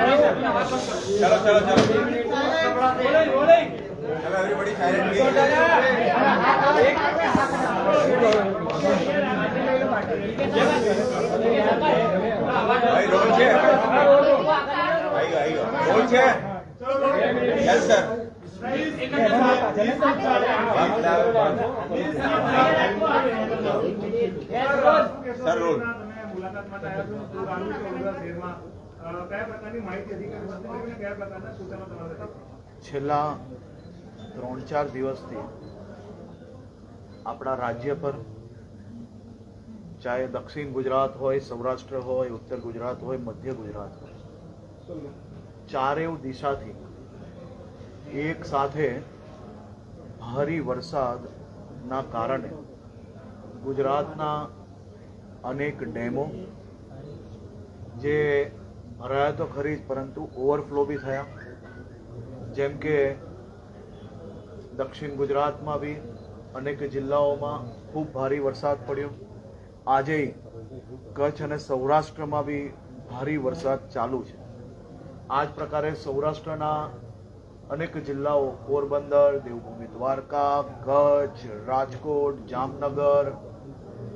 चलो चलो चलो चलो एवरीबॉडी भाई रोल छे आएगा आएगा रोल छे यस सर सर रोल છેલ્લા ત્રણ ચાર દિવસથી આપણા રાજ્ય પર ચાહે દક્ષિણ ગુજરાત હોય, સૌરાષ્ટ્ર હોય, ઉત્તર ગુજરાત હોય, મધ્ય ગુજરાત હોય ચારેવ દિશાથી એક સાથે ભારે વરસાદના કારણે ગુજરાતના અનેક ડેમો જે ભરાયા તો ખરી જ, પરંતુ ઓવરફ્લો બી થયા. જેમ કે દક્ષિણ ગુજરાતમાં બી અનેક જિલ્લાઓમાં ખૂબ ભારે વરસાદ પડ્યો. આજે કચ્છ અને સૌરાષ્ટ્રમાં બી ભારે વરસાદ ચાલુ છે. આ જ પ્રકારે સૌરાષ્ટ્રના અનેક જિલ્લાઓ, પોરબંદર, દેવભૂમિ દ્વારકા, કચ્છ, રાજકોટ, જામનગર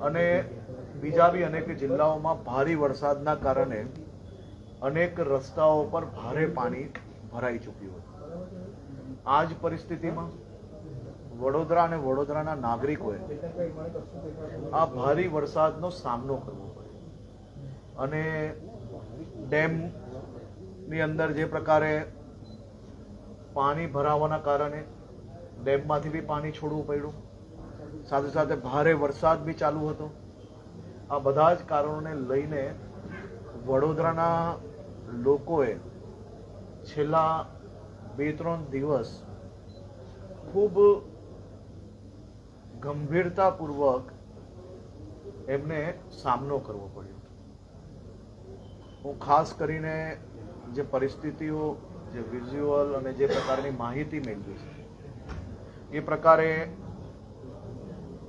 અને બીજા બી અનેક જિલ્લાઓમાં ભારે વરસાદના કારણે અનેક રસ્તાઓ પર ભારે પાણી ભરાઈ ચૂક્યું હતું. આ જ પરિસ્થિતિમાં વડોદરા અને વડોદરાના નાગરિકોએ આ ભારે વરસાદનો સામનો કરવો પડ્યો અને ડેમની અંદર જે પ્રકારે પાણી ભરાવાના કારણે ડેમમાંથી બી પાણી છોડવું પડ્યું. સાથે સાથે ભારે વરસાદ બી ચાલુ હતો. આ બધા જ કારણોને લઈને વડોદરાના લોકોએ છેલ્લા બે ત્રણ દિવસ ખૂબ ગંભીરતાપૂર્વક એમને સામનો કરવો પડ્યો. હું ખાસ કરીને જે પરિસ્થિતિઓ, જે વિઝ્યુઅલ અને જે પ્રકારની માહિતી મેળવી છે, એ પ્રકારે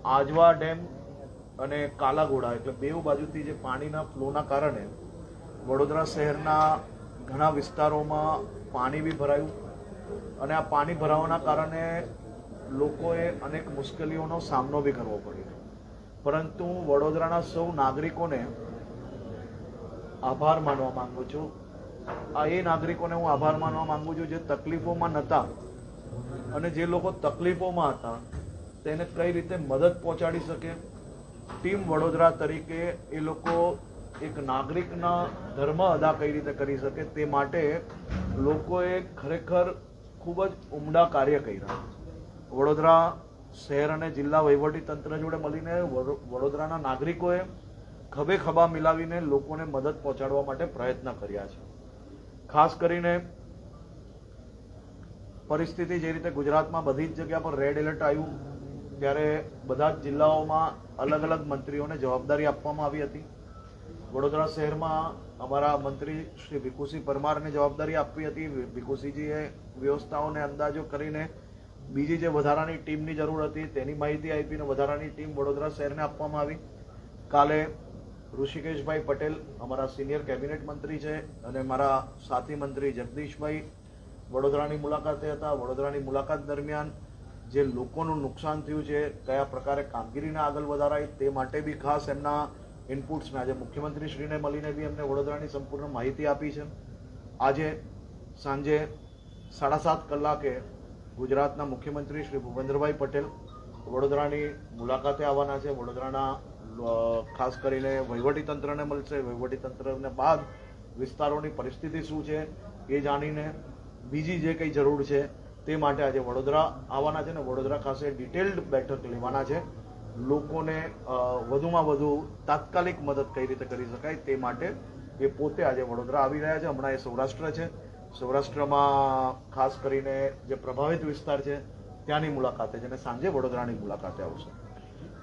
આજવા ડેમ અને કાલાઘોડા એટલે બેઉ બાજુથી જે પાણીના ફ્લોના કારણે વડોદરા શહેરના ઘણા વિસ્તારોમાં પાણી બી ભરાયું અને આ પાણી ભરાવાના કારણે લોકોએ અનેક મુશ્કેલીઓનો સામનો બી કરવો પડ્યો. પરંતુ વડોદરાના સૌ નાગરિકોને આભાર માનવા માંગુ છું. આ એ નાગરિકોને હું આભાર માનવા માંગુ છું જે તકલીફોમાં નહોતા અને જે લોકો તકલીફોમાં હતા તેને કઈ રીતે મદદ પહોંચાડી શકે? ટીમ વડોદરા તરીકે એ લોકો એક નાગરિકના ધર્મ અદા કઈ રીતે કરી શકે તે માટે લોકોએ ખરેખર ખૂબ જ ઉમદા કાર્ય કર્યા. વડોદરા શહેર અને જિલ્લા વહીવટી તંત્ર જોડે મળીને વડો- વડોદરાના નાગરિકોએ ખભે ખભા મિલાવીને લોકોને મદદ પહોંચાડવા માટે પ્રયત્ન કર્યા છે. ખાસ કરીને પરિસ્થિતિ જે રીતે ગુજરાતમાં બધી જ જગ્યા પર રેડ એલર્ટ આવ્યું ત્યારે બધા જ જિલ્લાઓમાં અલગ અલગ મંત્રીઓને જવાબદારી આપવામાં આવી હતી. વડોદરા શહેરમાં અમારા મંત્રી શ્રી ભીખુસિંહ પરમારને જવાબદારી આપવી હતી. ભીખુસિંહજીએ વ્યવસ્થાઓને અંદાજો કરીને બીજી જે વધારાની ટીમની જરૂર હતી તેની માહિતી આપીને વધારાની ટીમ વડોદરા શહેરને આપવામાં આવી. કાલે ઋષિકેશભાઈ પટેલ અમારા સિનિયર કેબિનેટ મંત્રી છે અને મારા સાથી મંત્રી જગદીશભાઈ વડોદરાની મુલાકાતે હતા. વડોદરાની મુલાકાત દરમિયાન જે લોકોનું નુકસાન થયું છે, કયા પ્રકારે કામગીરીને આગળ વધારાય, તે માટે બી ખાસ એમના ઇનપુટ્સને આજે મુખ્યમંત્રીશ્રીને મળીને બી એમને વડોદરાની સંપૂર્ણ માહિતી આપી છે. આજે સાંજે સાડા સાત કલાકે ગુજરાતના મુખ્યમંત્રી શ્રી ભૂપેન્દ્રભાઈ પટેલ વડોદરાની મુલાકાતે આવવાના છે. વડોદરાના ખાસ કરીને વહીવટી તંત્રને મળશે. વહીવટી તંત્રને બાદ વિસ્તારોની પરિસ્થિતિ શું છે, એ જાણીને બીજી જે કંઈ જરૂર છે તે માટે આજે વડોદરા આવવાના છે ને વડોદરા ખાસે ડિટેલ્ડ બેઠક લેવાના છે. લોકોને વધુમાં વધુ તાત્કાલિક મદદ કઈ રીતે કરી શકાય તે માટે એ પોતે આજે વડોદરા આવી રહ્યા છે. હમણાં એ સૌરાષ્ટ્ર છે. સૌરાષ્ટ્રમાં ખાસ કરીને જે પ્રભાવિત વિસ્તાર છે, ત્યાંની મુલાકાતે છે અને સાંજે વડોદરાની મુલાકાતે આવશે.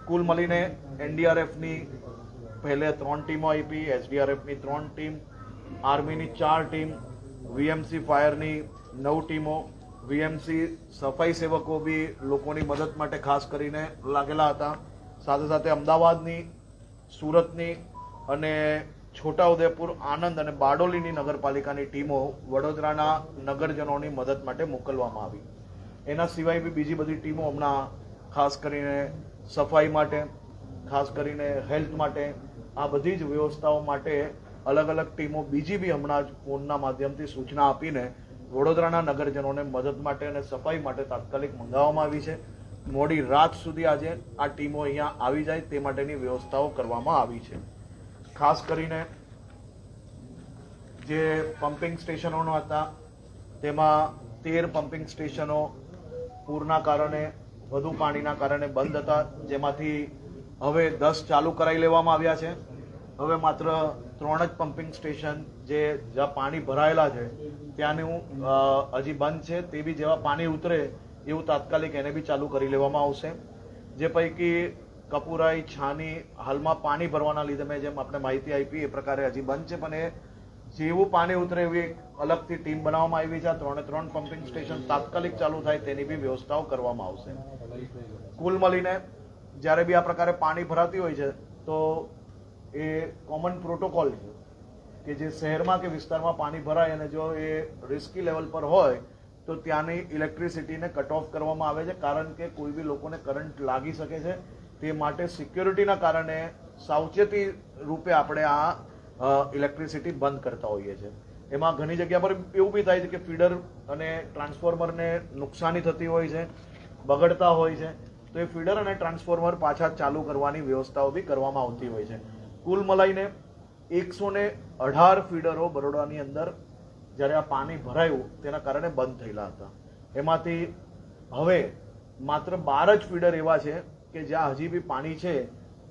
કુલ મળીને એનડીઆરએફની પહેલે ત્રણ ટીમો આપી, એસડીઆરએફની ત્રણ ટીમ, આર્મીની ચાર ટીમ, વીએમસી ફાયરની નવ ટીમો વીએમસી સફાઈ સેવકો બી લોકોની મદદ માટે ખાસ કરીને લાગેલા હતા. સાથે સાથે અમદાવાદની, સુરતની અને છોટાઉદેપુર આનંદ અને બારડોલીની નગરપાલિકાની ટીમો વડોદરાના નગરજનોની મદદ માટે મોકલવામાં આવી. એના સિવાય બી બીજી બધી ટીમો હમણાં ખાસ કરીને સફાઈ માટે, ખાસ કરીને હેલ્થ માટે, આ બધી જ વ્યવસ્થાઓ માટે અલગ અલગ ટીમો બીજી બી હમણાં જ ફોનના માધ્યમથી સૂચના આપીને વડોદરાના નગરજનોને મદદ માટે અને સફાઈ માટે તાત્કાલિક મંગાવવામાં આવી છે. મોડી રાત સુધી આજે આ ટીમો અહીંયા આવી જાય તે માટેની વ્યવસ્થાઓ કરવામાં આવી છે. ખાસ કરીને જે પમ્પિંગ સ્ટેશનોનો હતા, તેમાં તેર પમ્પિંગ સ્ટેશનો પૂરના કારણે, વધુ પાણીના કારણે બંધ હતા, જેમાંથી હવે દસ ચાલુ કરાવી લેવામાં આવ્યા છે. હવે માત્ર ત્રણ જ પમ્પિંગ સ્ટેશન જે જ્યાં પાણી ભરાયેલા છે, ત્યાંનું હજી બંધ છે, તે બી જેવા પાણી ઉતરે, એવું તાત્કાલિક એને બી ચાલુ કરી લેવામાં આવશે. જે પૈકી કપુરાઈ, છાની હાલમાં પાણી ભરવાના લીધે મેં જેમ આપણે માહિતી આપી, એ પ્રકારે હજી બંધ છે, પણ એ જેવું પાણી ઉતરે એવી એક અલગથી ટીમ બનાવવામાં આવી છે ત્રણે ત્રણ પમ્પિંગ સ્ટેશન તાત્કાલિક ચાલુ થાય તેની બી વ્યવસ્થાઓ કરવામાં આવશે. કુલ મળીને જ્યારે બી આ પ્રકારે પાણી ભરાતી હોય છે, તો એ કોમન પ્રોટોકોલ છે. કે જે શહેરમાં કે વિસ્તારમાં પાણી ભરાય અને જો એ રિસ્કી લેવલ પર હોય, તો ત્યાંની ઇલેક્ટ્રિસિટીને કટ ઓફ કરવામાં આવે છે. કારણ કે કોઈ બી લોકોને કરંટ લાગી શકે છે. તે માટે સિક્યોરિટીના કારણે સાવચેતી રૂપે આપણે આ ઇલેક્ટ્રિસિટી બંધ કરતા હોઈએ છીએ. એમાં ઘણી જગ્યા પર એવું બી થાય છે કે ફીડર અને ટ્રાન્સફોર્મરને નુકસાની થતી હોય છે, બગડતા હોય છે. તો એ ફીડર અને ટ્રાન્સફોર્મર પાછા ચાલુ કરવાની વ્યવસ્થાઓ બી કરવામાં આવતી હોય છે. કુલ મળીને એકસો ને અઢાર ફીડરો બરોડાની અંદર જ્યારે આ પાણી ભરાયું, તેના કારણે બંધ થયેલા હતા. એમાંથી હવે માત્ર બાર જ ફીડર એવા છે કે જ્યાં હજી બી પાણી છે,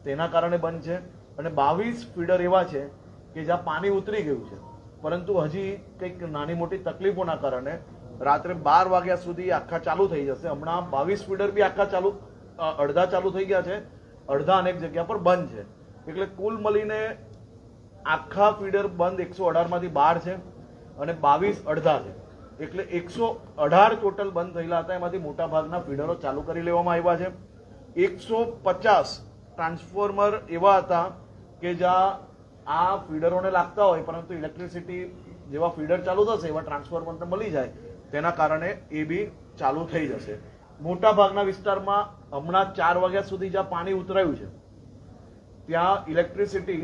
તેના કારણે બંધ છે અને બાવીસ ફીડર એવા છે કે જ્યાં પાણી ઉતરી ગયું છે. પરંતુ હજી કંઈક નાની મોટી તકલીફોના કારણે રાત્રે બાર વાગ્યા સુધી આખા ચાલુ થઈ જશે. હમણાં બાવીસ ફીડર બી આખા ચાલુ અડધા ચાલુ થઈ ગયા છે. અડધા અનેક જગ્યા પર બંધ છે. એટલે કુલ મળીને આખા ફીડર બંધ એકસો અઢારમાંથી બાર છે અને બાવીસ અડધા છે. એટલે એકસો અઢાર ટોટલ બંધ થયેલા હતા. એમાંથી મોટાભાગના ફીડરો ચાલુ કરી લેવામાં આવ્યા છે. એકસો પચાસ ટ્રાન્સફોર્મર એવા હતા કે જ્યાં આ ફીડરોને લાગતા હોય, પરંતુ ઇલેક્ટ્રિસિટી જેવા ફીડર ચાલુ થશે, એવા ટ્રાન્સફોર્મરને મળી જાય, તેના કારણે એ બી ચાલુ થઈ જશે. મોટાભાગના વિસ્તારમાં હમણાં ચાર વાગ્યા સુધી જ્યાં પાણી ઉતરાયું છે, ત્યાં ઇલેક્ટ્રિસિટી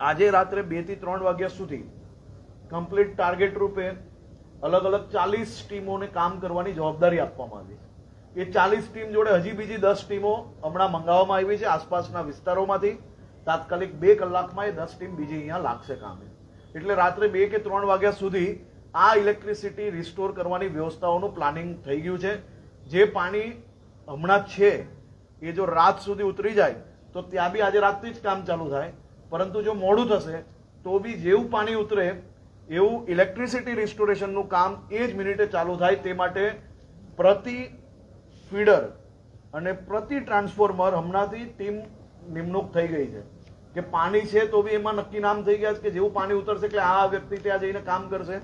આજે રાત્રે બેથી ત્રણ વાગ્યા સુધી કમ્પ્લીટ ટાર્ગેટ રૂપે અલગ અલગ ચાલીસ ટીમોને કામ કરવાની જવાબદારી આપવામાં આવી એ ચાલીસ ટીમ જોડે હજી બીજી દસ ટીમો હમણાં મંગાવવામાં આવી છે આસપાસના વિસ્તારોમાંથી. તાત્કાલિક બે કલાકમાં એ દસ ટીમ બીજી અહીંયા લાગશે કામે. એટલે રાત્રે બે કે ત્રણ વાગ્યા સુધી આ ઇલેક્ટ્રિસિટી રિસ્ટોર કરવાની વ્યવસ્થાઓનું પ્લાનિંગ થઈ ગયું છે. જે પાણી હમણાં છે, એ જો રાત સુધી ઉતરી જાય, તો ત્યાં બી આજે રાતથી જ કામ ચાલુ થાય. પરંતુ જો મોડું થશે, તો બી જેવું પાણી ઉતરે, એવું ઇલેક્ટ્રિસિટી રિસ્ટોરેશનનું કામ એ જ મિનિટે ચાલુ થાય તે માટે પ્રતિ ફીડર અને પ્રતિ ટ્રાન્સફોર્મર હમણાંથી ટીમ નિમણૂક થઈ ગઈ છે. કે પાણી છે તો બી એમાં નક્કી નામ થઈ ગયા છે કે જેવું પાણી ઉતરશે એટલે આ વ્યક્તિ ત્યાં જઈને કામ કરશે.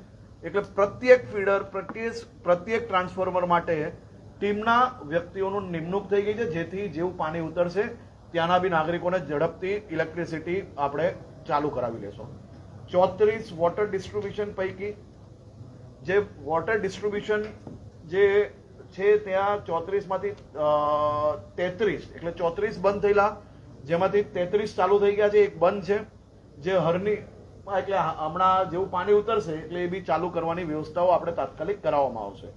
એટલે પ્રત્યેક ફીડર, પ્રત્યેક પ્રત્યેક ટ્રાન્સફોર્મર માટે ટીમના વ્યક્તિઓનું નિમણૂક થઈ ગઈ છે, જેથી જેવું પાણી ઉતરશે ત્યાંના બી નાગરિકોને ઝડપથી ઇલેક્ટ્રિસિટી આપણે ચાલુ કરાવી લેશું. ચોત્રીસ વોટર ડિસ્ટ્રીબ્યુશન પૈકી જે વોટર ડિસ્ટ્રીબ્યુશન જે છે ત્યાં ચોત્રીસમાંથી તેત્રીસ, એટલે ચોત્રીસ બંધ થયેલા, જેમાંથી તેત્રીસ ચાલુ થઈ ગયા છે, એક બંધ છે, જે હરની, એટલે હમણાં જેવું પાણી ઉતરશે, એટલે એ બી ચાલુ કરવાની વ્યવસ્થાઓ આપણે તાત્કાલિક કરાવવામાં આવશે.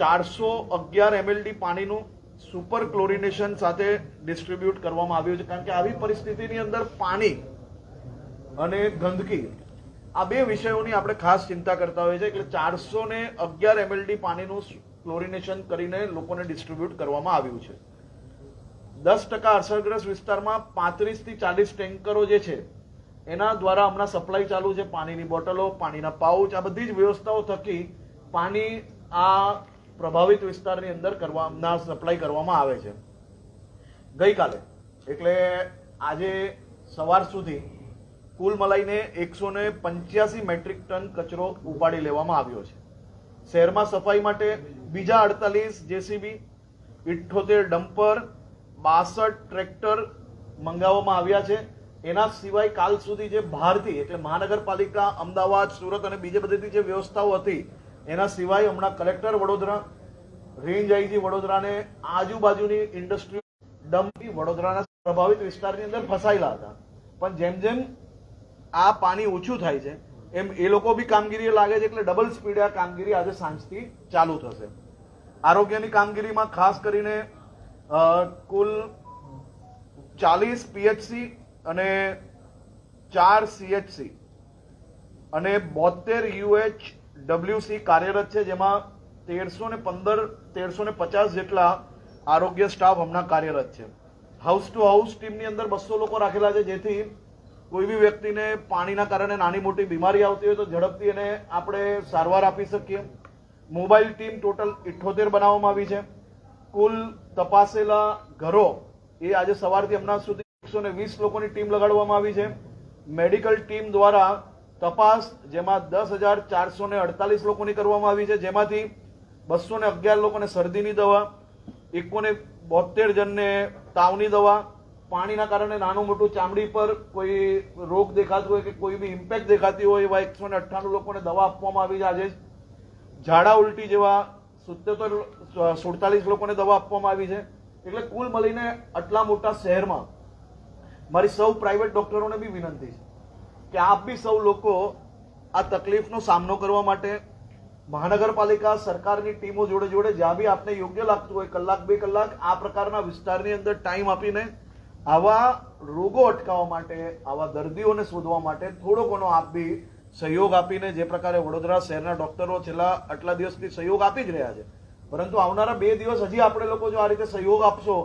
ચારસો અગિયાર એમએલડી પાણીનું સુપર ક્લોરિનેશન સાથે ડિસ્ટ્રીબ્યુટ કરવામાં આવ્યું છે. કારણ કે આવી પરિસ્થિતિની અંદર પાણી અને ગંદકી આ બે વિષયોની આપણે ખાસ ચિંતા કરતા હોઈએ છીએ. એટલે ચારસો ને અગિયાર એમએલડી પાણીનું ક્લોરિનેશન કરીને લોકોને ડિસ્ટ્રીબ્યુટ કરવામાં આવ્યું છે. દસ ટકા અસરગ્રસ્ત વિસ્તારમાં પાંત્રીસથી ચાલીસ ટેન્કરો જે છે, એના દ્વારા હમણાં સપ્લાય ચાલુ છે. પાણીની બોટલો, પાણીના પાઉચ, આ બધી જ વ્યવસ્થાઓ થકી પાણી આ પ્રભાવિત વિસ્તારની અંદર કરવામાં સપ્લાય કરવામાં આવે છે. ગઈકાલે, એટલે આજે સવાર સુધી કુલ મલાઈને એકસો ને પંચ્યાસી મેટ્રિક ટન કચરો ઉપાડી લેવામાં આવ્યો છે. શહેરમાં સફાઈ માટે બીજા અડતાલીસ જેસીબી, ઇઠ્ઠોતેર ડમ્પર, બાસઠ ટ્રેક્ટર મંગાવવામાં આવ્યા છે. એના સિવાય કાલ સુધી જે બહારથી એટલે મહાનગરપાલિકા, અમદાવાદ, સુરત અને બીજે બધીથી જે વ્યવસ્થાઓ હતી એના સિવાય હમણાં કલેક્ટર વડોદરા, રેન્જ આઈજી વડોદરાને આજુબાજુની ઇન્ડસ્ટ્રી ડમ્પી વડોદરાના પ્રભાવિત વિસ્તારની અંદર ફસાયેલા હતા. પણ જેમ જેમ આ પાણી ઓછું થાય છે, એમ એ લોકો બી કામગીરી લાગે છે એટલે ડબલ સ્પીડે આ કામગીરી આજે સાંજથી ચાલુ થશે. આરોગ્યની કામગીરીમાં ખાસ કરીને કુલ ચાલીસ પીએચસી અને ચાર સીએચસી અને બોતેર યુએચ ડબ્લ્યુસી કાર્યરત છે, જેમાં તેરસો ને પંદર, તેરસો ને પચાસ જેટલા આરોગ્ય સ્ટાફ હમણાં કાર્યરત છે. હાઉસ ટુ હાઉસ ટીમની અંદર બસો લોકો રાખેલા છે, જેથી કોઈ બી વ્યક્તિને પાણીના કારણે નાની મોટી બીમારી આવતી હોય તો ઝડપથી એને આપણે સારવાર આપી શકીએ. મોબાઈલ ટીમ ટોટલ ઇઠ્ઠોતેર બનાવવામાં આવી છે. કુલ તપાસેલા ઘરો એ આજે સવારથી હમણાં સુધી એકસો વીસ લોકોની ટીમ લગાડવામાં આવી છે. મેડિકલ ટીમ દ્વારા તપાસ જેમાં દસ હજાર ચારસો ને અડતાલીસ લોકોની કરવામાં આવી છે. જેમાંથી બસો ને અગિયાર લોકોને શરદીની દવા, એકોને બોતેર જણને તાવની દવા, પાણીના કારણે નાનું મોટું ચામડી પર કોઈ રોગ દેખાતો હોય કે કોઈ બી ઇમ્પેક્ટ દેખાતી હોય એવા એકસો ને અઠ્ઠાણું લોકોને દવા આપવામાં આવી છે આજે. ઝાડા ઉલટી જેવા સિત્તેર, સુડતાલીસ લોકોને દવા આપવામાં આવી છે. એટલે કુલ મળીને આટલા મોટા શહેરમાં મારી સૌ પ્રાઇવેટ ડોક્ટરોને બી વિનંતી છે. કે આપ બી સૌ લોકો આ તકલીફનો સામનો કરવા માટે મહાનગરપાલિકા સરકારની ટીમો જોડે જોડે જ્યાં બી આપને યોગ્ય લાગતું હોય, કલાક બે કલાક આ પ્રકારના વિસ્તારની અંદર ટાઈમ આપીને આવા રોગો અટકાવવા માટે, આવા દર્દીઓને શોધવા માટે થોડો ઘણો આપ બી સહયોગ આપીને જે પ્રકારે વડોદરા શહેરના ડોક્ટરો છેલ્લા આટલા દિવસથી સહયોગ આપી જ રહ્યા છે. પરંતુ આવનારા બે દિવસ હજી આપણે લોકો જો આ રીતે સહયોગ આપશો,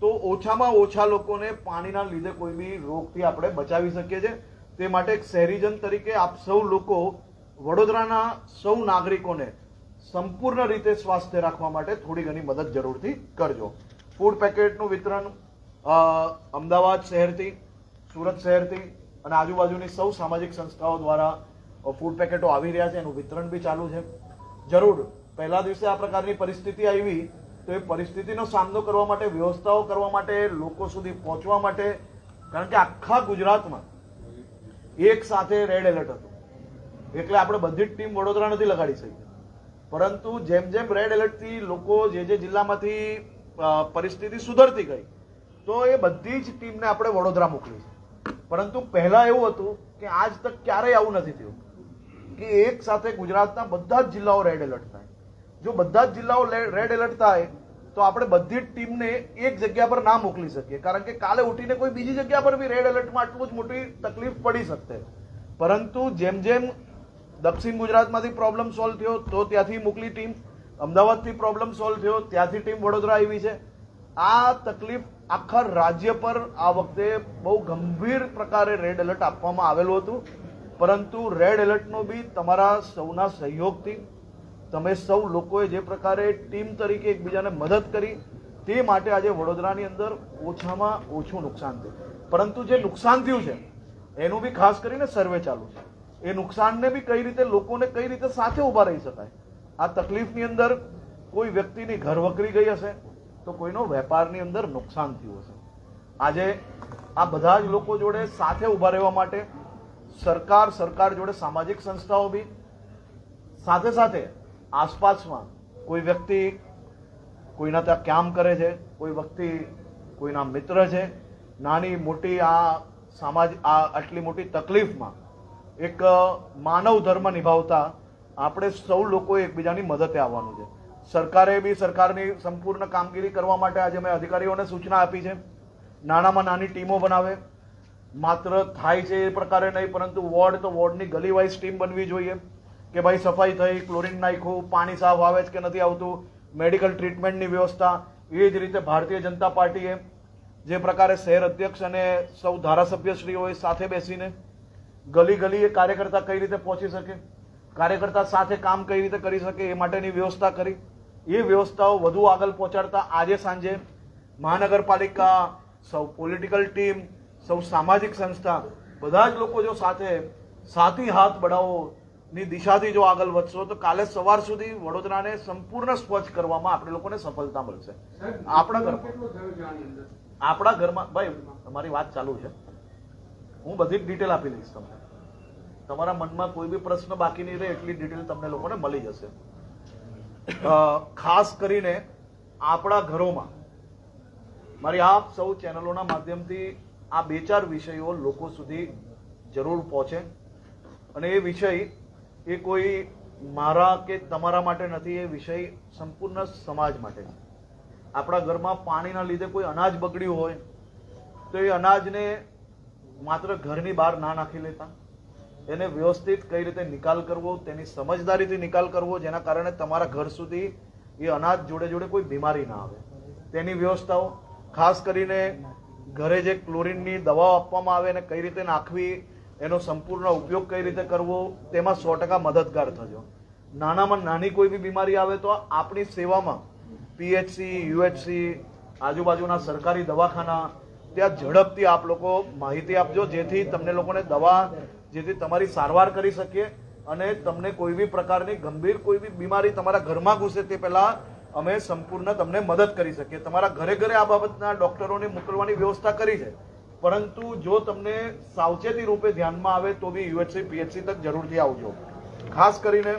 તો ઓછામાં ઓછા લોકોને પાણીના લીધે કોઈ બી રોગથી આપણે બચાવી શકીએ છીએ. તે માટે એક શહેરીજન તરીકે આપ સૌ લોકો વડોદરાના સૌ નાગરિકોને સંપૂર્ણ રીતે સ્વાસ્થ્ય રાખવા માટે થોડી ઘણી મદદ જરૂરથી કરજો. ફૂડ પેકેટનું વિતરણ અમદાવાદ શહેરથી, સુરત શહેરથી અને આજુબાજુની સૌ સામાજિક સંસ્થાઓ દ્વારા ફૂડ પેકેટો આવી રહ્યા છે. એનું વિતરણ બી ચાલુ છે. જરૂર, પહેલા દિવસે આ પ્રકારની પરિસ્થિતિ આવી તો એ પરિસ્થિતિનો સામનો કરવા માટે, વ્યવસ્થાઓ કરવા માટે, લોકો સુધી પહોંચવા માટે, કારણ કે આખા ગુજરાતમાં એક સાથે રેડ એલર્ટ હતું. એટલે આપણે બધી જ ટીમ વડોદરા નથી લગાડી શકી. પરંતુ જેમ જેમ રેડ એલર્ટથી લોકો જે જે જિલ્લામાંથી પરિસ્થિતિ સુધરતી ગઈ, તો એ બધી જ ટીમને આપણે વડોદરા મોકલી છે. પરંતુ પહેલાં એવું હતું કે આજ તક ક્યારેય આવું નથી થયું. કે એક સાથે ગુજરાતના બધા જ જિલ્લાઓ રેડ એલર્ટ થાય. જો બધા જ જિલ્લાઓ રેડ એલર્ટ થાય તો આપણે બધી જ ટીમને એક જગ્યા પર ના મોકલી શકીએ. કારણ કે કાલે ઉઠીને કોઈ બીજી જગ્યા પર બી રેડ એલર્ટમાં આટલું જ મોટી તકલીફ પડી શકતે. પરંતુ જેમ જેમ દક્ષિણ ગુજરાતમાંથી પ્રોબ્લેમ સોલ્વ થયો, તો ત્યાંથી મોકલી ટીમ. અમદાવાદથી પ્રોબ્લેમ સોલ્વ થયો, ત્યાંથી ટીમ વડોદરા આવી છે. આ તકલીફ આખા રાજ્ય પર આ વખતે બહુ ગંભીર પ્રકારે રેડ એલર્ટ આપવામાં આવેલું હતું. પરંતુ રેડ એલર્ટનો બી તમારા સૌના સહયોગથી તમે સૌ લોકોએ જે પ્રકારે ટીમ તરીકે એકબીજાને મદદ કરી, તે માટે આજે વડોદરાની અંદર ઓછામાં ઓછું નુકસાન થયું. પરંતુ જે નુકસાન થયું છે, એનું બી ખાસ કરીને સર્વે ચાલુ છે. એ નુકસાનને બી કઈ રીતે લોકોને કઈ રીતે સાથે ઊભા રહી શકાય? આ તકલીફની અંદર કોઈ વ્યક્તિની ઘર વકરી ગઈ હશે, તો કોઈનો વેપારની અંદર નુકસાન થયું હશે. આજે આ બધા જ લોકો જોડે સાથે ઊભા રહેવા માટે સરકાર સરકાર જોડે સામાજિક સંસ્થાઓ બી સાથે સાથે આસપાસમાં કોઈ વ્યક્તિ કોઈના ત્યાં કામ કરે છે, કોઈ વ્યક્તિ કોઈના મિત્ર છે, નાની મોટી આ સમાજ આ આટલી મોટી તકલીફમાં એક માનવ ધર્મ નિભાવતા આપણે સૌ લોકોએ એકબીજાની મદદે આવવાનું છે. સરકારે બી સરકારની સંપૂર્ણ કામગીરી કરવા માટે આજે મેં અધિકારીઓને સૂચના આપી છે. નાનામાં નાની ટીમો બનાવે. માત્ર થાય છે એ પ્રકારે નહીં, પરંતુ વોર્ડ તો વોર્ડની ગલી વાઇઝ ટીમ બનવી જોઈએ. કે ભાઈ સફાઈ થઈ, ક્લોરિન નાખ્યું, પાણી સાફ આવે છે કે નથી આવતું, મેડિકલ ટ્રીટમેન્ટની વ્યવસ્થા, એ જ રીતે ભારતીય જનતા પાર્ટીએ જે પ્રકારે શહેર અધ્યક્ષ અને સૌ ધારાસભ્યશ્રીઓએ સાથે બેસીને ગલી ગલી એ કાર્યકર્તા કઈ રીતે પહોંચી શકે, કાર્યકર્તા સાથે કામ કઈ રીતે કરી શકે, એ માટેની વ્યવસ્થા કરી. એ વ્યવસ્થાઓ વધુ આગળ પહોંચાડતા આજે સાંજે મહાનગરપાલિકા, સૌ પોલિટિકલ ટીમ, સૌ સામાજિક સંસ્થા, બધા જ લોકો જો સાથે સાથી હાથ બઢાવો ની દિશાથી જો આગળ વધશો તો કાલે સવાર સુધી વડોદરાને સંપૂર્ણ સ્વચ્છ કરવામાં આપણે લોકોને સફળતા મળશે. આપણા ઘરમાં. આપણા ઘરમાં ભાઈ તમારી વાત ચાલુ છે. હું બધી જ ડિટેલ આપી દઈશ તમને. તમારા મનમાં કોઈ બી પ્રશ્ન બાકી નહીં રહે એટલી ડિટેલ તમને લોકોને મળી જશે. ખાસ કરીને આપણા ઘરોમાં. મારી આ સૌ ચેનલોના માધ્યમથી આ બે ચાર વિષયો લોકો સુધી જરૂર પહોંચે. અને એ વિષય એ કોઈ મારા કે તમારા માટે નથી, એ વિષય સંપૂર્ણ સમાજ માટે છે. આપણા ઘરમાં પાણીના લીધે કોઈ અનાજ બગડ્યું હોય, તો એ અનાજને માત્ર ઘરની બહાર ના નાખી લેતા. એને વ્યવસ્થિત કઈ રીતે નિકાલ કરવો, તેની સમજદારીથી નિકાલ કરવો, જેના કારણે તમારા ઘર સુધી એ અનાજ જોડે જોડે કોઈ બીમારી ના આવે. તેની વ્યવસ્થાઓ, ખાસ કરીને ઘરે જે ક્લોરિનની દવાઓ આપવામાં આવે એને કઈ રીતે નાખવી એનો સંપૂર્ણ ઉપયોગ કઈ રીતે કરવો, તેમાં સો ટકા મદદગાર થજો. નાનામાં નાની કોઈ બી બીમારી આવે તો આપણી સેવામાં પીએચસી, યુએચસી, આજુબાજુના સરકારી દવાખાના, ત્યાં ઝડપથી આપ લોકો માહિતી આપજો, જેથી તમને લોકોને દવા, જેથી તમારી સારવાર કરી શકીએ અને તમને કોઈ બી પ્રકારની ગંભીર કોઈ બી બીમારી તમારા ઘરમાં ઘૂસે તે પહેલાં અમે સંપૂર્ણ તમને મદદ કરી શકીએ. તમારા ઘરે ઘરે આ બાબતના ડોક્ટરોને મોકલવાની વ્યવસ્થા કરી છે. પરંતુ જો તમને સાવચેતી રૂપે ધ્યાનમાં આવે તો બી યુએચસી, પીએચસી તક જરૂરથી આવજો. ખાસ કરીને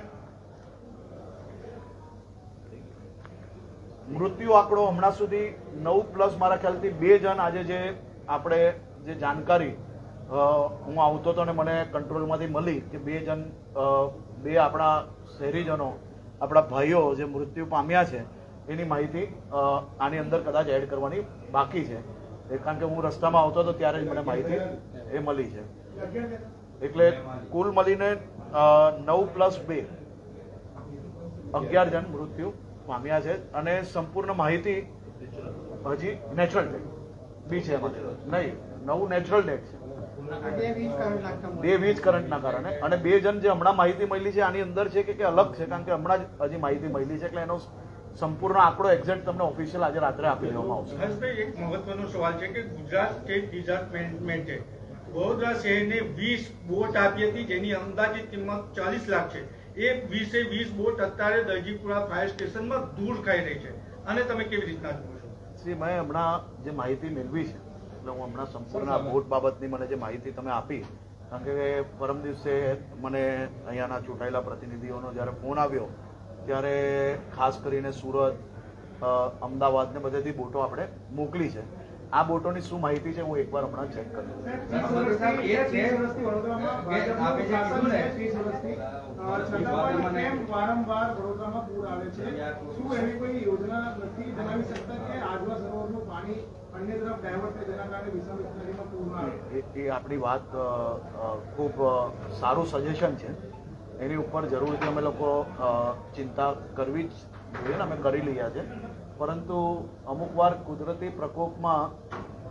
મૃત્યુ આંકડો હમણાં સુધી નવ પ્લસ મારા ખ્યાલથી બે જણ આજે જે આપણે જે જાણકારી હું આવતો હતો ને મને કંટ્રોલમાંથી મળી કે બે જણ બે આપણા શહેરીજનો, આપણા ભાઈઓ જે મૃત્યુ પામ્યા છે, એની માહિતી આની અંદર કદાચ એડ કરવાની બાકી છે. એ કારણ કે હું રસ્તામાં આવતો હતો ત્યારે જ મને માહિતી એ મળી છે. એટલે કુલ મળીને નવ પ્લસ બે. અગિયાર જણ મૃત્યુ પામ્યા છે અને સંપૂર્ણ માહિતી હજી નેચરલ ડેથ બી છે નહીં, નવું નેચરલ ડેથ છે. બે વીજ કરંટના કારણે. અને બે જણ જે હમણાં માહિતી મળી છે, આની અંદર છે કે કે અલગ છે, કારણ કે હમણાં જ હજી માહિતી મળી છે, એટલે એનો સંપૂર્ણ આંકડો એક્ઝેક્ટ તમને ઓફિશિયલ આજે રાત્રે આપી દેવામાં આવશે. હર્ષભાઈ એક મહત્વનો સવાલ છે કે ગુજરાત સ્ટેટ ડિઝાસ્ટર મેનેજમેન્ટે વડોદરા શહેરને વીસ બોટ આપી હતી જેની અંદાજિત કિંમત ચાલીસ લાખ છે. એ વીસે વીસ બોટ અત્યારે દરજીપુરા ફાયર સ્ટેશનમાં દૂર ખાઈ રહી છે. અને તમે કેવી રીતના જુઓ છો? શ્રી મેં હમણાં જે માહિતી મેળવી છે એટલે હું હમણાં સંપૂર્ણ આ બોટ બાબતની મને જે માહિતી તમે આપી કારણ કે પરમ દિવસે મને અહીંયાના ચૂંટાયેલા પ્રતિનિધિઓનો જ્યારે ફોન આવ્યો ત્યારે ખાસ કરીને સુરત અમદાવાદને બધેથી બોટો આપણે મોકલી છે. આ બોટોની શું માહિતી છે હું એકવાર હમણાં ચેક કરું એ આપણી વાત ખૂબ સારું સજેશન છે. એની ઉપર જરૂરથી અમે લોકો ચિંતા કરવી જ જોઈએ ને અમે કરી લઈએ છે. પરંતુ અમુક વાર કુદરતી પ્રકોપમાં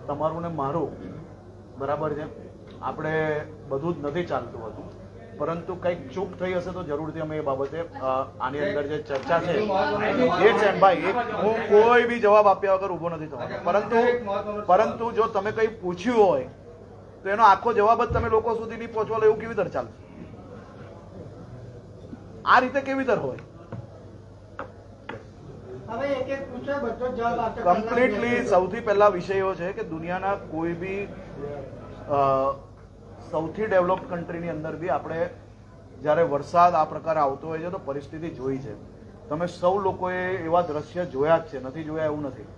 તમારું ને મારું બરાબર છે. આપણે બધું જ નથી ચાલતું હતું. પરંતુ કંઈક ચૂક થઈ હશે તો જરૂરથી અમે એ બાબતે આની અંદર જે ચર્ચા છે, એ છે ભાઈ હું કોઈ બી જવાબ આપ્યા વગર ઊભો નથી થવાનો. પરંતુ પરંતુ જો તમે કંઈ પૂછ્યું હોય, તો એનો આખો જવાબ જ તમે લોકો સુધી નહીં પહોંચવા એવું કેવી રીતે ચાલશે? આ રીતે કેવી રીતે હોય? કમ્પ્લીટલી સૌથી પહેલા વિષયો છે કે દુનિયાના કોઈ બી સૌથી ડેવલપ્ડ કન્ટ્રીની અંદર બી આપણે જ્યારે વરસાદ આ પ્રકારે આવતો હોય છે તો પરિસ્થિતિ જોઈ છે. તમે સૌ લોકોએ એવા દ્રશ્ય જોયા જ છે નથી જોયા એવું નથી.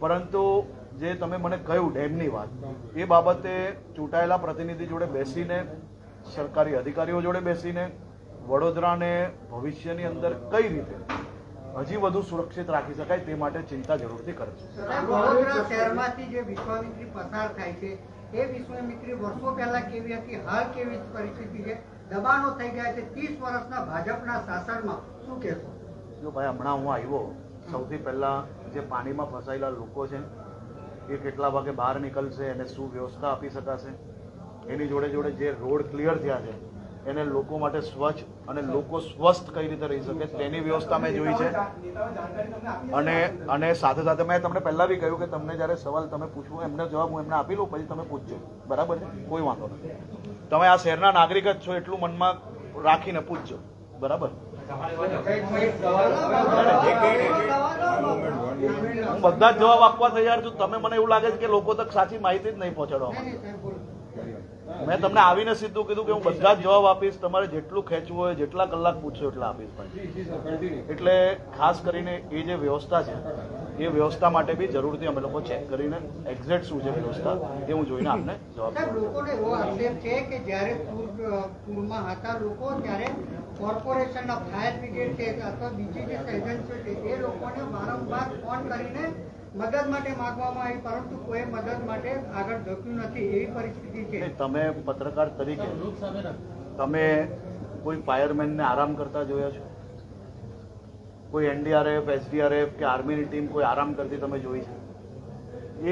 પરંતુ જે તમે મને કહ્યું ડેમની વાત એ બાબતે ચૂંટાયેલા પ્રતિનિધિ જોડે બેસીને સરકારી અધિકારીઓ જોડે બેસીને વડોદરાને ભવિષ્યની અંદર કઈ રીતે હજી વધુ સુરક્ષિત રાખી શકાય તે માટે ચિંતા જરૂરથી કરે સાહેબ, વડોદરા શહેરમાંથી જે વિશ્વામિત્રી પસાર થાય છે એ વિશ્વામિત્રી વર્ષો પહેલા કેવી હતી હાલ કેવી પરિસ્થિતિ છે? દબાણો થઈ ગયા છે. ત્રીસ વર્ષના ભાજપના શાસનમાં શું કહેશો? જો ભાઈ હમણાં હું આવ્યો સૌથી પહેલા જે પાણીમાં ફસાયેલા લોકો છે એ કેટલા વાગે બહાર નીકળશે એને શું વ્યવસ્થા આપી શકાશે? એની જોડે જોડે જે રોડ ક્લિયર થયા છે એને લોકો માટે સ્વચ્છ અને લોકો સ્વસ્થ કઈ રીતે રહી શકે તેની વ્યવસ્થા મેં જોઈ છે. અને અને સાથે સાથે મેં તમને પહેલા બી કહ્યું કે તમને જ્યારે સવાલ તમે પૂછવો, એમને જવાબ હું એમને આપી લઉં પછી તમે પૂછજો. બરાબર છે? કોઈ વાંધો નથી તમે આ શહેરના નાગરિક જ છો એટલું મનમાં રાખીને પૂછજો. બરાબર? હું બધા જ જવાબ આપવા તૈયાર છું. તમે મને એવું લાગે છે કે લોકો તક સાચી માહિતી જ નહીં પહોંચાડવા માંગે. મેં તમને આવીને સીધું કીધું કે હું બધા જ જવાબ આપીશ તમારે જેટલું ખેંચવું હોય જેટલા કલાક પૂછશો એટલા આપીશ પણ એટલે ખાસ કરીને એ જે વ્યવસ્થા છે એ વ્યવસ્થા માટે બી જરૂરથી અમે લોકો ચેક કરીને એક્ઝેક્ટ શું છે વ્યવસ્થા એ હું જોઈને આપને જવાબ લોકોને એવો આક્ષેપ છે કે જ્યારે પૂરમાં હતા લોકો ત્યારે કોર્પોરેશનના ફાયર બ્રિગેડ છે અથવા બીજી જે એજન્સીઓ છે એ લોકોને વારંવાર ફોન કરીને મદદ માટે માંગવામાં આવી પરંતુ કોઈ મદદ માટે આગળ ધક્યું નથી એવી પરિસ્થિતિ છે. તમે પત્રકાર તરીકે તમે કોઈ ફાયરમેનને આરામ કરતા જોયા છો? કોઈ એનડીઆરએફ એસડીઆરએફ કે આર્મીની ટીમ કોઈ આરામ કરતી તમે જોઈ છે?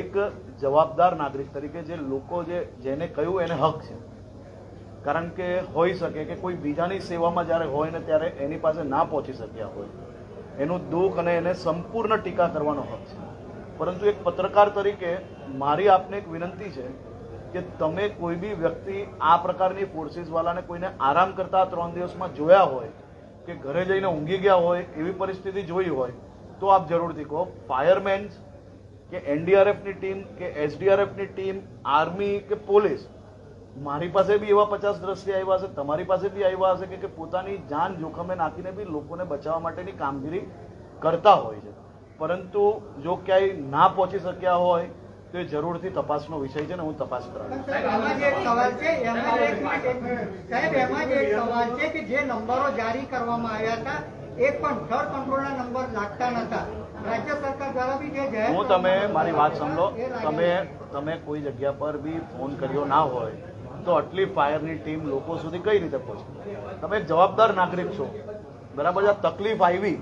એક જવાબદાર નાગરિક તરીકે જે લોકો જે જેને કહ્યું એને હક છે. કારણ કે હોઈ શકે કે કોઈ બીજાની સેવામાં જ્યારે હોય ને ત્યારે એની પાસે ના પહોંચી શક્યા હોય. એનું દુઃખ અને એને સંપૂર્ણ ટીકા કરવાનો હક છે. પરંતુ એક પત્રકાર તરીકે મારી આપને એક વિનંતી છે કે તમે કોઈ બી વ્યક્તિ આ પ્રકારની ફોર્સિસવાળાને કોઈને આરામ કરતા ત્રણ દિવસમાં જોયા હોય, કે ઘરે જઈને ઊંઘી ગયા હોય, એવી પરિસ્થિતિ જોઈ હોય, તો આપ જરૂરથી કહો. ફાયરમેન કે એનડીઆરએફની ટીમ, કે એસડીઆરએફની ટીમ આર્મી કે પોલીસ, મારી પાસે બી એવા પચાસ દ્રશ્ય આવ્યા હશે, તમારી પાસે બી આવ્યા હશે કે- પોતાની જાન જોખમે નાખીને બી લોકોને બચાવવા માટેની કામગીરી કરતા હોય છે. પરંતુ જો ક્યાંય ના પહોંચી શક્યા હોય તો એ જરૂરથી તપાસનો વિષય છે ને હું તપાસ કરાવું સાહેબ એમાં જ એક સવાલ છે કે જે નંબરો જારી કરવામાં આવ્યા હતા એક પણ ફ્લડ કંટ્રોલના નંબર લાગતા નતા. રાજ્ય સરકાર દ્વારા બી જે હું તમે મારી વાત સાંભળો. તમે તમે કોઈ જગ્યા પર બી ફોન કર્યો ના હોય તો આટલી ફાયરની ટીમ લોકો સુધી કઈ રીતે પહોંચે? તમે એક જવાબદાર નાગરિક છો. બરાબર આ તકલીફ આવી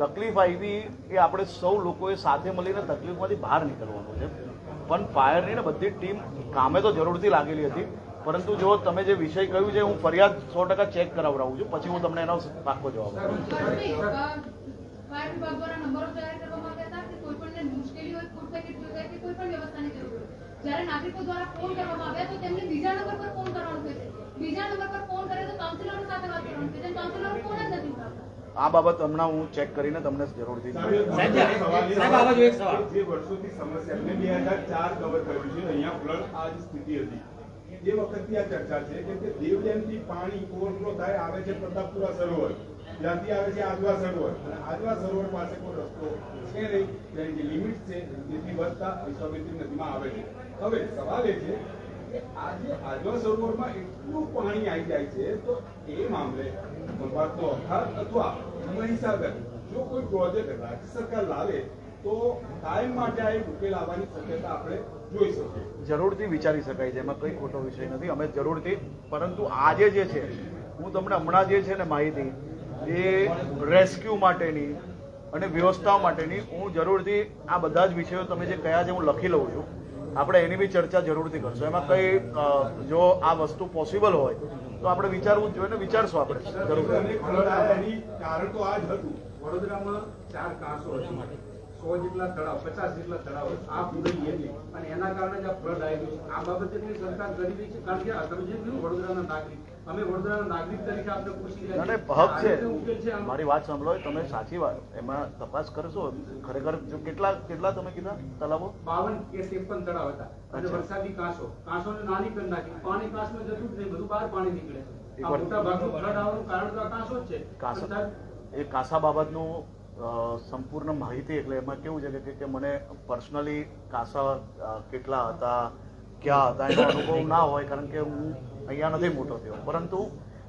તકલીફ આવી એ આપણે સૌ લોકોએ સાથે મળીને તકલીફમાંથી બહાર નીકળવાનું છે. પણ ફાયરની ને બધી ટીમ કામે તો જરૂરથી લાગેલી હતી. પરંતુ જો તમે જે વિષય કહ્યું છે, હું ફરિયાદ સો ટકા ચેક કરાવડાવું છું. પછી હું તમને એનો પાકો જવાબ ઉઠાવતા આ બાબત હમણાં હું ચેક કરીને તમને જરૂરથી સાહેબ, આ બાજુ એક સવાલ. જે વર્ષોથી સમસ્યા બે હજાર ચાર કવર કર્યું છે. અહીંયા ફ્લડ આ સ્થિતિ હતી. એ વખતની આ ચર્ચા છે કેમ કે દેવડેમથી પાણી ઓવરફ્લો થાય આવે છે પ્રતાપપુરા સરોવર. ત્યાંથી આવે છે આજવા સરોવર. અને આજવા સરોવર પાસે કોઈ રસ્તો છે નહીં. તેની જે લિમિટ છે જેથી વધતા વિશ્વામિત્રી નદીમાં આવે છે. હવે સવાલ એ છે કે આજે જે આજવા સરોવરમાં એટલું પાણી આવી જાય છે તો એ મામલે વિભાગનો અખાત અથવા મહીસાગર જો કોઈ પ્રોજેક્ટ રાજ્ય સરકાર લાવે, તો ટાઈમ માટે આ ઉકેલ આવવાની શક્યતા આપણે જોઈ શકીએ. જરૂરથી વિચારી શકાય છે, એમાં કઈ ખોટો વિષય નથી. અમે જરૂરથી, પરંતુ આજે જે છે, હું તમને હમણાં જે છે ને માહિતી, એ રેસ્ક્યુ માટેની અને વ્યવસ્થા માટેની હું જરૂરથી આ બધા જ વિષયો તમે જે કયા છે, હું લખી લઉં છું. આપણે એની બી ચર્ચા જરૂરથી કરશું. એમાં કઈ જો આ વસ્તુ પોસિબલ હોય, તો આપણે વિચારવું જ જોઈએ ને વિચારશું આપણે. એની કારણ તો આ જ હતું. વડોદરામાં ચાર કાસો હતી સો જેટલા તળાવ પચાસ જેટલા તળાવ આ પૂરી એની અને એના કારણે જ આ ફ્લડ આવ્યું આ બાબતે સરકાર કરી રહી છે કારણ કે તમે જે કહ્યું વડોદરાના નાગરિક. અમે વડોદરાના નાગરિક તરીકે આપણે પૂછી રહ્યા અને છીએ. હક છે આ રીતે ઉકેલ છે આનો? મારી વાત સાંભળો તમે સાચી વાત. એમાં તપાસ કરશો ખરેખર જો કેટલા કેટલા તમે કીધા તળાવો? બાવન કે ત્રેપન તળાવ હતા. અને. વરસાદી કાંસો. કાંસોને નાની કરી નાખી. પાણી કાંસમાં જતું જ નહીં બધું બહાર પાણી નીકળે છે. આ મોટા ભાગનું ફ્લડ આવવાનું કારણ તો આ કાંસો જ છે. કાંસા. એ કાંસા બાબતનું સંપૂર્ણ માહિતી એટલે એમાં કેવું છે કે- મને પર્સનલી કાસા કેટલા હતા ક્યાં હતા એનો અનુભવ ના હોય કારણ કે હું અહીંયા નથી મોટો થયો. પરંતુ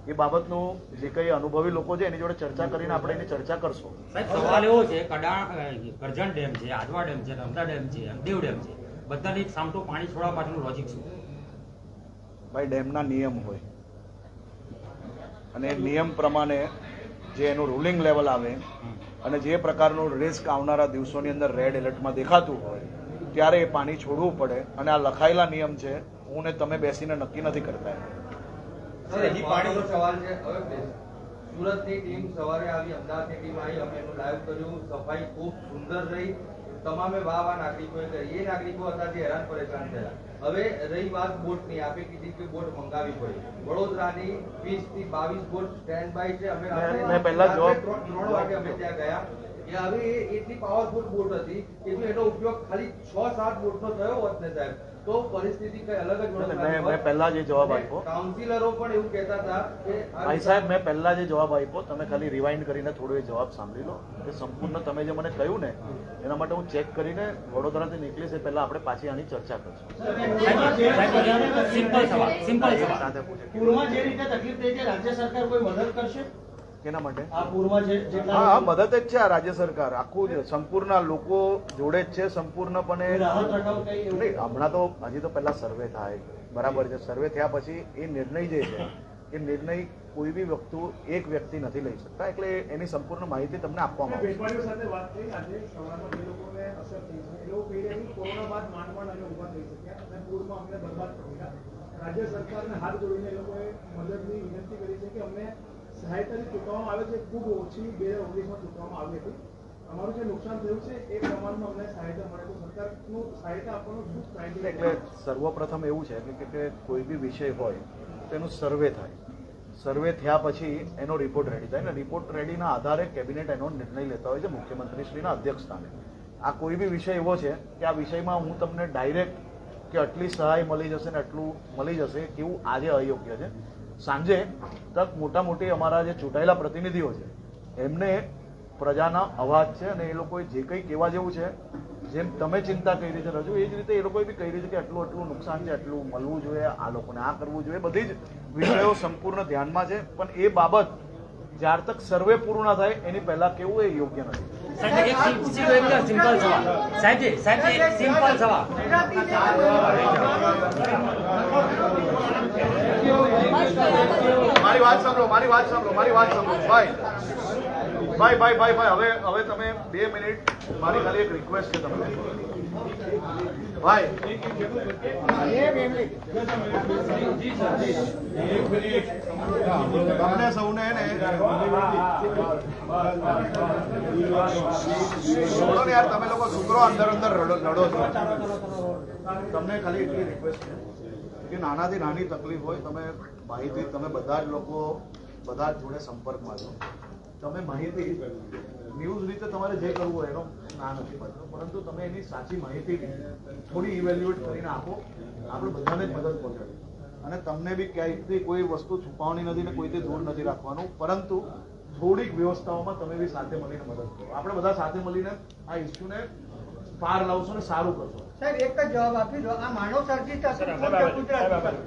એ બાબતનું જે કંઈ અનુભવી લોકો છે એની જોડે ચર્ચા કરીને આપણે એની ચર્ચા કરશું. સાહેબ સવાલ એવો છે કડાણ કરજણ ડેમ છે આજવા ડેમ છે રમદા ડેમ છે દેવ ડેમ છે બધાની સામટું પાણી છોડવા માટેનું લોજિક શું? ભાઈ ડેમના નિયમ હોય. અને નિયમ પ્રમાણે જે એનું રૂલિંગ લેવલ આવે અને જે પ્રકારનું રિસ્ક આવનારા દિવસોની અંદર રેડ એલર્ટમાં દેખાતું હોય, ત્યારે એ પાણી છોડવું પડે. અને આ લખાયેલા નિયમ છે, હું ને તમે બેસીને નક્કી નથી કરતા. સુરતની ટીમ સવારે આવી, અમદાવાદની ટીમ આવી, અમે લાઈવ કર્યું. સફાઈ ખૂબ સુંદર રહી. તમામે વાહ વાહ નાગરિકોએ કરી એ નાગરિકો હતા જે હેરાન પરેશાન થયા. હવે રહી વાત બોટની આપે કીધી કે બોટ મંગાવી પડી વડોદરાની વીસથી બાવીસ બોટ સ્ટેન્ડ બાય છે. અમે ત્રણ વાગે અમે ત્યાં ગયા. હવે એટલી પાવરફુલ બોટ હતી કે એનો ઉપયોગ ખાલી છ સાત બોટનો થયો હોત ને સાહેબ તો પરિસ્થિતિ કઈ અલગ જ મેં- મેં પહેલા જે જવાબ આપ્યો. કાઉન્સિલરો પણ એવું કહેતા હતા કે ભાઈ સાહેબ મેં પહેલા જે જવાબ આપ્યો તમે ખાલી રિવાઇન્ડ કરીને થોડો એ જવાબ સાંભળી લો. કે સંપૂર્ણ તમે જે મને કહ્યું ને એના માટે હું ચેક કરીને વડોદરાથી નીકળીશ એ પહેલા આપણે પાછી આની ચર્ચા કરશું. સિમ્પલ સવાલ સિમ્પલ સવાલ. સાથે પૂછે. પૂરમાં જે રીતે તકલીફ થઈ છે રાજ્ય સરકાર કોઈ મદદ કરશે? કેના માટે? આ પૂરમાં જે જેટલા હા હા મદદ જ છે આ રાજ્ય સરકાર. આખું જ સંપૂર્ણ લોકો જોડે જ છે સંપૂર્ણપણે. નહીં હમણાં તો હજી તો પહેલા સર્વે થાય. બરાબર છે સર્વે થયા પછી એ નિર્ણય જે છે એ નિર્ણય કોઈ બી વ્યક્તિ એક વ્યક્તિ નથી લઈ શકતા. એટલે એની સંપૂર્ણ માહિતી તમને આપવામાં આવશે. વેપારીઓ સાથે વાત થઈ આજે સવારમાં જે લોકોને અસર થઈ છે એ લોકો કહી રહ્યા છે કે કોરોના બાદ માંડ માંડ અમે ઊભા થઈ શક્યા અને પૂરમાં અમને બરબાદ કરી ગયા રાજ્ય સરકારને હાથ જોડીને એ લોકોએ મદદની વિનંતી કરી છે કે અમને સહાયતા જે ચૂકવવામાં આવે છે ખૂબ ઓછી બે હજાર ઓગણીસમાં ચૂકવવામાં આવી હતી. અમારું જે નુકસાન થયું છે એ પ્રમાણમાં અમને સહાયતા મળે તો સરકારનું સહાયતા આપવાનું શું એટલે સર્વપ્રથમ એવું છે કે- કે કોઈ બી વિષય હોય તેનું સર્વે થાય. સર્વે થયા પછી એનો રિપોર્ટ રેડી થાય. ને રિપોર્ટ રેડીના આધારે કેબિનેટ એનો નિર્ણય લેતા હોય છે મુખ્યમંત્રીશ્રીના અધ્યક્ષ સ્થાને આ કોઈ બી વિષય એવો છે કે આ વિષયમાં હું તમને ડાયરેક્ટ કે આટલી સહાય મળી જશે ને આટલું મળી જશે કેવું આજે અયોગ્ય છે? સાંજે તક મોટા મોટી અમારા જે ચૂંટાયેલા પ્રતિનિધિઓ છે, એમને પ્રજાના અવાજ છે અને એ લોકોએ જે કંઈ કહેવા જેવું છે, જેમ તમે ચિંતા કરી છે, રજૂ એ જ રીતે એ લોકોએ બી કહી છે કે આટલું આટલું નુકસાન છે, આટલું મળવું જોઈએ, આ લોકોને આ કરવું જોઈએ, બધી જ વિષયો સંપૂર્ણ ધ્યાનમાં છે, પણ એ બાબત જ્યાર તક સર્વે પૂર્ણ થાય, એની પહેલા કેવું એ યોગ્ય નથી. સિમ્પલ સવાલ સાહેબજી સાહેબજી એક સિમ્પલ સવાલ મારી વાત સાંભળો, મારી વાત સાંભળો, મારી વાત સાંભળો. ભાઈ ભાઈ ભાઈ ભાઈ ભાઈ, હવે હવે તમે બે મિનિટ મારી ખાલી એક રિક્વેસ્ટ છે તમને. ભાઈ. તમને સૌને ને યાર, તમે લોકો છોકરો અંદર અંદર રડો છો. તમને ખાલી એટલી રિક્વેસ્ટ છે. કે નાનાથી નાની તકલીફ હોય, તમે માહિતી, તમે બધા જ લોકો, બધા જ જોડે સંપર્કમાં છો. તમે માહિતી ન્યૂઝ રીતે તમારે જે કરવું હોય એનો ના નથી પડતો. પરંતુ તમે એની સાચી માહિતી થોડી ઇવેલ્યુએટ કરીને આપો. આપણે બધાને જ મદદ પહોંચાડી. અને તમને બી ક્યાંયથી કોઈ વસ્તુ છુપાવણી નથી ને કોઈથી દૂર નથી રાખવાનું. પરંતુ થોડીક વ્યવસ્થાઓમાં તમે બી સાથે મળીને મદદ કરો. આપણે બધા સાથે મળીને આ ઇસ્યુને પાર લાવશો ને સારું કરશો સાહેબ એક જ જવાબ આપી દો. આ માનવ સર્જિત જવાબ આપ્યો.